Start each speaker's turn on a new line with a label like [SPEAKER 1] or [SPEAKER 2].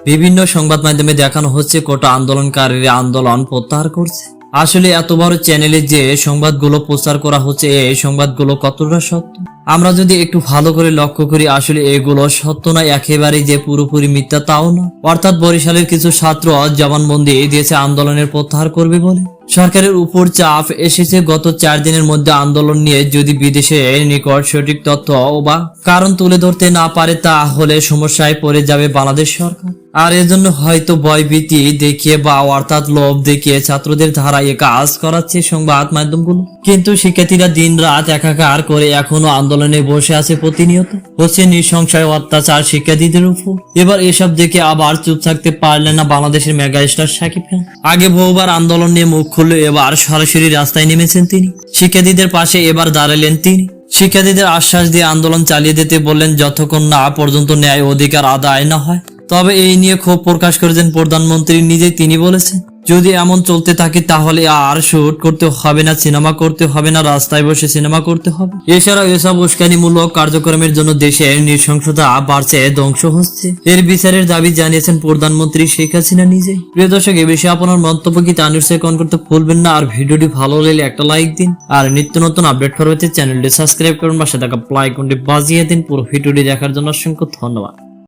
[SPEAKER 1] বিভিন্ন সংবাদ মাধ্যমে দেখানো হচ্ছে কোটা আন্দোলনকারীরা আন্দোলন প্রত্যাহার করছে। আসলে এত বড় চ্যানেলে যে সংবাদগুলো প্রচার করা হচ্ছে এই সংবাদগুলো কতটা সত্য? আমরা যদি একটু ভালো করে লক্ষ্য করি, আসলে এগুলো সত্য না একেবারে যে পুরোপুরি মিথ্যা তাও না অর্থাৎ বরিশালের কিছু ছাত্র জবানবন্দি দিয়েছে আন্দোলনের প্রত্যাহার করবে বলে। সরকারের উপর চাপ এসেছে গত চার দিনের মধ্যে আন্দোলন নিয়ে। যদি বিদেশে নিকট সঠিক তথ্য বা কারণ তুলে ধরতে না পারে, তাহলে সমস্যায় পড়ে যাবে বাংলাদেশ সরকার। আর এজন্য হয়তো ভয়ভীতি দেখিয়ে বা অর্থাৎ লোভ দেখিয়ে ছাত্রদের ধারায় কাজ করাচ্ছে সংবাদ মাধ্যমগুলো। কিন্তু শিক্ষার্থীরা দিন রাত একাকার করে এখনও আন্দোলনে বসে আছে প্রতিনিয়ত। হচ্ছে নৃশংসায় অত্যাচার শিক্ষার্থীদের উপর। এবার এসব দেখে আবার চুপ থাকতে পারলেন না বাংলাদেশের মেগা স্টার সাকিব খান। আগে বহুবার আন্দোলন নিয়ে মুখ খুললে এবার সরাসরি রাস্তায় নেমেছেন তিনি। শিক্ষার্থীদের পাশে এবার দাঁড়ালেন তিনি। শিক্ষার্থীদের আশ্বাস দিয়ে আন্দোলন চালিয়ে দিতে বললেন, যতক্ষণ না পর্যন্ত ন্যায় অধিকার আদায় না হয়। তবে এই নিয়ে ক্ষোভ প্রকাশ করেছেন প্রধানমন্ত্রী, নিজেই তিনি বলেছেন। যদি এমন চলতে থাকে, তাহলে আর শুট করতে হবে না, সিনেমা করতে হবে না, রাস্তায় বসে সিনেমা করতে হবে। এছাড়াও এসব উস্কানিমূলক কার্যক্রমের জন্য দেশের নৃশংসতা বাড়ছে, ধ্বংস হচ্ছে। এর বিচারের দাবি জানিয়েছেন প্রধানমন্ত্রী শেখ হাসিনা নিজেই। প্রিয় দর্শক, এ বিষয়ে আপনার মন্তব্য কি তা কমেন্ট করতে ভুলবেন না। আর ভিডিওটি ভালো লাগলে একটা লাইক দিন। আর নিত্য নতুন আপডেট পাওয়াতে চ্যানেলটি সাবস্ক্রাইব করুন। সাথে থাকা প্লাই কোনটি বাজিয়ে দিন। পুরো ভিডিওটি দেখার জন্য অসংখ্য ধন্যবাদ।